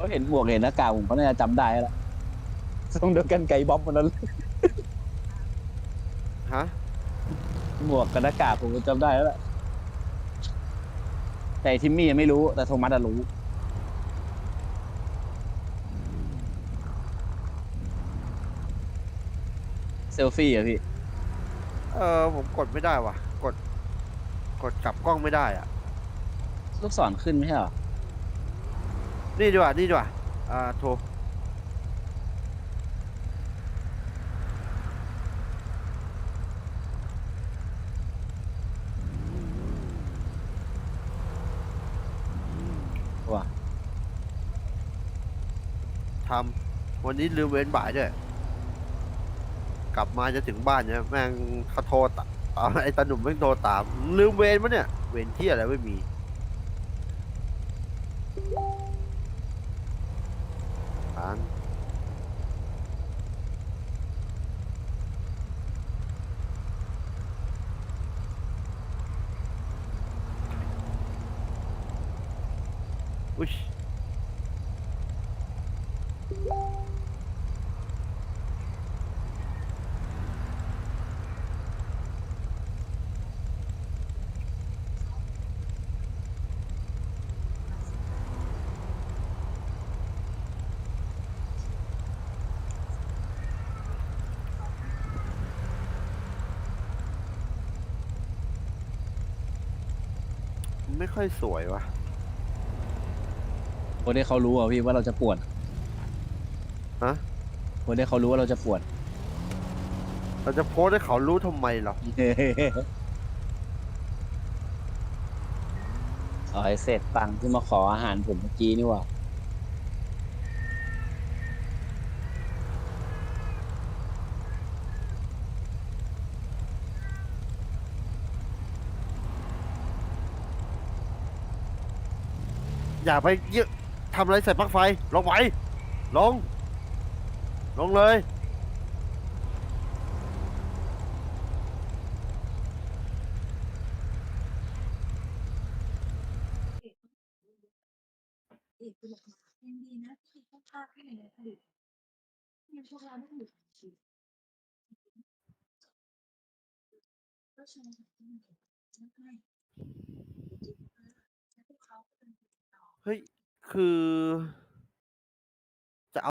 เขาเห็นหมวกเห็นหน้ากากผมก็น่าจะจำได้แล้วทรงเดียวกันไก่บ๊อบวันนั้นเลยฮะหมวกกับหน้ากากผมก็จำได้แล้วแหละแต่ไอ้ทิมมี่ยังไม่รู้แต่โทมัสอะรู้ เซลฟี่อะพี่ เออผมกดไม่ได้ว่ะ กด กดกลับกล้องไม่ได้อะ ลูกศรขึ้นไม่ใช่เหรอ นี่ดีกว่านี่ดีกว่าอ่าโทรว่ะทำวันนี้ลืมเว้นบ่ายด้วย กลับมาจะถึงบ้านเนี่ยแม่งเขาโทรตามไอ้ตาหนุ่มแม่งโทรตามลืมเวนมะเนี่ย เวนที่อะไรไม่มี อุ้ยไม่ค่อยสวยวะ คนที่เขารู้อะพี่ว่าเราจะปวดฮะ คนที่เขารู้ว่าเราจะปวด เราจะโพสต์ให้เขารู้ทำไมหรอเอาไอ้เศษตังค์ที่มาขออาหารผมเมื่อกี้นี่หว่าอย่าไปเยอะ ทำอะไรใส่ปลั๊กไฟ ลงไปลง ลงเลยเอกบอกว่ายังดีนะที่เขาพาให้ในอดีตยังพวกเราไม่หยุดชีวิตก็ชนะที่หนึ่งแล้วก็แล้วพวกเขาเป็นต่อเฮ้ย คือ